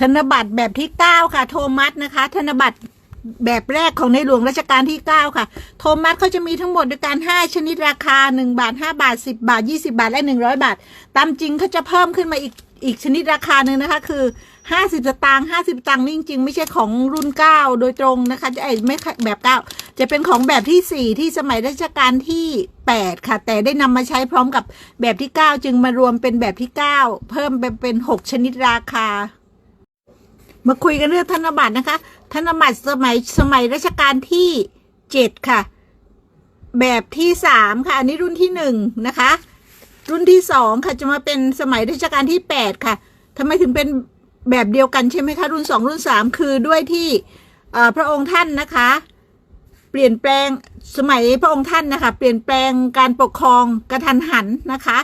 ธนบัตรแบบที่เก้าค่ะ โทมัสนะคะ ธนบัตรแบบแรกของในหลวงรัชกาลที่เก้าค่ะ โทมัสเขาจะมีทั้งหมดด้วยกันห้ชนิดราคาหนึ่งบาทห้าบาทสิบบาทยี่สิบาท และหนึ่งร้อยบาท ตามจริงเขาจะเพิ่มขึ้นมาอีกอีกชนิดราคาหนึ่งนะคะ คือห้าสิบสตางค์ห้าสิบตังค์นี่จริงๆ ไม่ใช่ของรุ่นเก้าโดยตรงนะคะจะไอไม่แบบเก้าจะเป็นของแบบที่สี่ที่สมัยรัชกาลที่แปดค่ะ แต่ได้นำมาใช้พร้อมกับแบบที่เก้าจึงมารวมเป็นแบบที่เก้าเพิ่มเป็นเป็นหกชนิดราคา มาคุยกันเรื่องธนบัตรนะคะ ธนบัตรสมัยสมัยรัชกาลที่เจ็ดค่ะ แบบที่สามค่ะ อันนี้รุ่นที่หนึ่งนะคะ รุ่นที่สองค่ะ จะมาเป็นสมัยรัชกาลที่แปดค่ะทำไมถึงเป็นแบบเดียวกันใช่ไหมคะ รุ่นสองรุ่นสามคือด้วยที่พระองค์ท่านนะคะ เปลี่ยนแปลงสมัยพระองค์ท่านนะคะ เปลี่ยนแปลงการปกครองกระทันหันนะคะ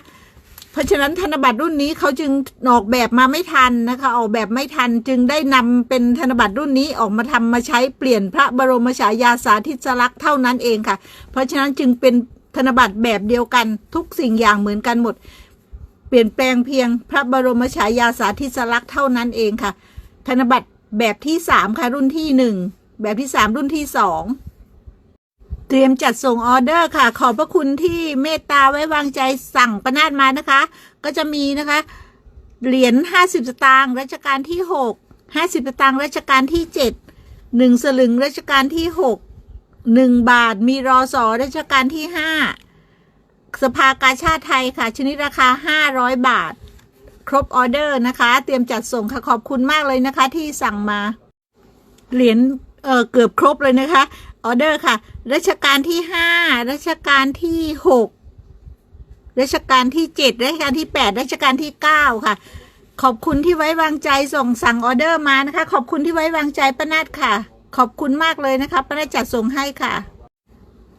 เพราะฉะนั้นธนบัตรรุ่นนี้เขาจึงออกแบบมาไม่ทันนะคะ ออกแบบไม่ทันจึงได้นำเป็นธนบัตรรุ่นนี้ออกมาทำมาใช้เปลี่ยนพระบรมฉายาสาธิสลักษณ์เท่านั้นเองค่ะ เพราะฉะนั้นจึงเป็นธนบัตรแบบเดียวกันทุกสิ่งอย่างเหมือนกันหมด เปลี่ยนแปลงเพียงพระบรมฉายาสาธิสลักษณ์เท่านั้นเองค่ะ ธนบัตรแบบที่สามค่ะรุ่นที่หนึ่งแบบที่สามรุ่นที่สอง เตรียมจัดส่งออเดอร์ค่ะ ขอบพระคุณที่เมตตาไว้วางใจสั่งประนาดมานะคะ ก็จะมีนะคะ เหรียญห้าสิบสตางค์รัชกาลที่หกห้าสิบสตางค์รัชกาลที่เจ็ดหนึ่งสลึงรัชกาลที่หกหนึ่งบาทมีรอสอรัชกาลที่ห้าสภากาชาติไทยค่ะ ชนิดราคาห้าร้อยบาท ครบออเดอร์นะคะ เตรียมจัดส่งค่ะขอบคุณมากเลยนะคะ ที่สั่งมา เหรียญ เออเกือบครบเลยนะคะ ออเดอร์ค่ะ รัชกาลที่ห้ารัชกาลที่หกรัชกาลที่เจ็ดรัชกาลที่แปดรัชกาลที่เก้าค่ะ ขอบคุณที่ไว้วางใจส่งสั่งออเดอร์มานะคะ ขอบคุณที่ไว้วางใจป้านาดค่ะ ขอบคุณมากเลยนะคะป้านาดจัดส่งให้ค่ะ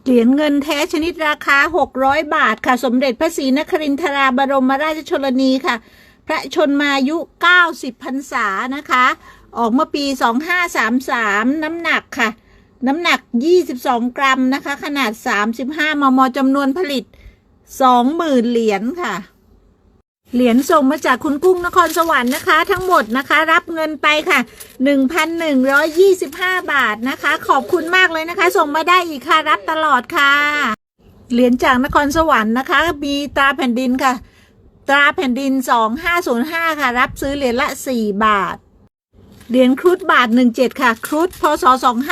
เหรียญเงินแท้ชนิดราคา 600 บาทค่ะ สมเด็จพระศรีนครินทราบรมราชชนนีค่ะ พระชนมายุ 90พรรษานะคะ ออกเมื่อปี 2533 น้ำหนักค่ะ น้ำหนัก 22 กรัมนะคะ ขนาด 35 มมจำนวนผลิต 20,000 เหรียญค่ะ เหรียญส่งมาจากคุณกุ้งนครสวรรค์นะคะ ทั้งหมดนะคะ รับเงินไปค่ะ 1,125 บาทนะคะ ขอบคุณมากเลยนะคะ ส่งมาได้อีกค่ะ รับตลอดค่ะ เหรียญจากนครสวรรค์นะคะ มีตราแผ่นดินค่ะ ตราแผ่นดิน 2505 ค่ะ รับซื้อเหรียญละ 4 บาท เหรียญครุฑบาท 17 ค่ะ ครุฑพศ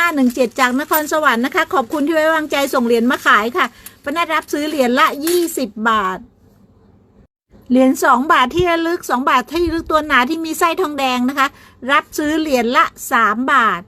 2517 จากนครสวรรค์นะคะ ขอบคุณที่ไว้วางใจส่งเหรียญมาขายค่ะปนัดรับซื้อเหรียญละ 20 บาท เหรียญ2บาทที่ระลึก 2 บาทที่ระลึกตัวหนาที่มีไส้ทองแดงนะคะ รับซื้อเหรียญละ 3 บาท